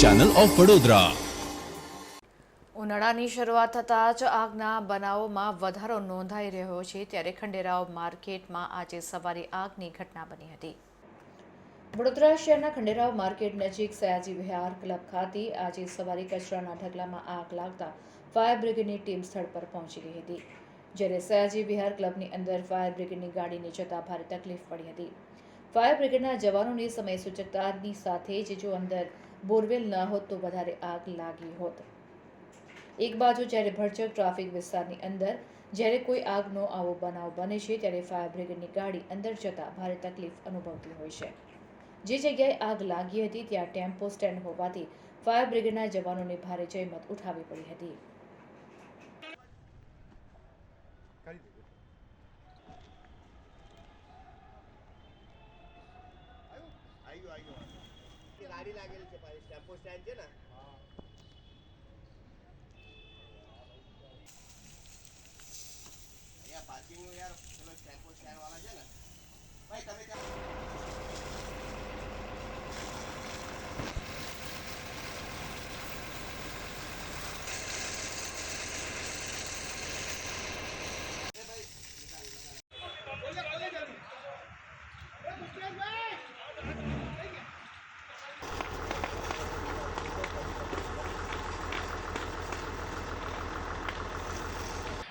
Channel of Vadodara ઉનાળાની શરૂઆત થતાં જ આગના બનાવોમાં વધારો નોંધાઈ રહ્યો છે. ત્યારે ખંડેરાવ માર્કેટમાં આજે સવારે આગની ઘટના બની હતી. વડોદરા શહેરના ખંડેરાવ માર્કેટ નજીક સયાજી વિહાર ક્લબ ખાતે આજે સવારે કચરાના ઢગલામાં આગ લાગતા ફાયર બ્રિગેડની ટીમ સ્થળ પર પહોંચી ગઈ હતી. જ્યારે સયાજી વિહાર ક્લબની અંદર ફાયર બ્રિગેડની ગાડીને જતા ભારે તકલીફ પડી હતી. ફાયર બ્રિગેડના જવાનોની સમય સૂચકતાની સાથે જ જો અંદર બોરવેલ ન હોત તો વધારે આગ લાગી હોત. એક બાજુ જ્યારે ભરચક ટ્રાફિક વિસ્તારની અંદર જ્યારે કોઈ આગનો આવો બનાવ બને છે, ત્યારે ફાયર બ્રિગેડની ગાડી અંદર જતાં ભારે તકલીફ અનુભવતી હોય છે. જે જગ્યાએ આગ લાગી હતી, ત્યાં ટેમ્પો સ્ટેન્ડ હોવાથી ફાયર બ્રિગેડના જવાનોને ભારે જહેમત ઉઠાવવી પડી હતી. ગાડી લાગેલી છે પાછી. ટેમ્પો સ્ટેન્ડ છે ને? અહીંયા પાર્કિંગનું યાર, પેલો ટેમ્પો સ્ટેન્ડ વાળા છે ને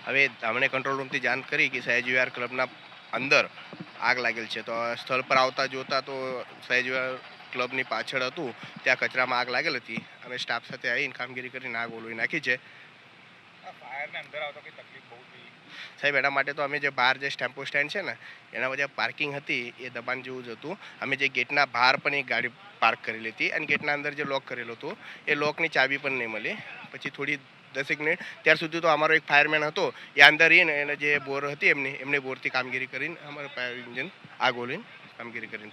હવે અમને કંટ્રોલ રૂમથી જાણ કરી કે સહેજ વિહાર ક્લબના અંદર આગ લાગેલ છે. તો સ્થળ પર આવતા જોતા તો સહેજવિહાર ક્લબની પાછળ હતું. ત્યાં કચરામાં આગ લાગેલ હતી. અમે સ્ટાફ સાથે આવીને કામગીરી કરીને આગ ઓલવી નાખી છે. સાહેબ એના માટે તો અમે જે બહાર જે ટેમ્પો સ્ટેન્ડ છે ને એના વચ્ચે પાર્કિંગ હતી એ દબાણ જેવું જ હતું. અમે જે ગેટના બહાર પણ એક ગાડી પાર્ક કરેલી હતી અને ગેટના અંદર જે લોક કરેલો હતો એ લોકની ચાવી પણ નહીં મળી. પછી થોડી દસેક મિનિટ ત્યાર સુધી તો અમારો એક ફાયરમેન હતો, એ અંદર રહીને એને જે બોર હતી એમની, એમને બોરથી કામગીરી કરીને અમારું ફાયર ઇન્જિન આગ ઓલીને કામગીરી કરીને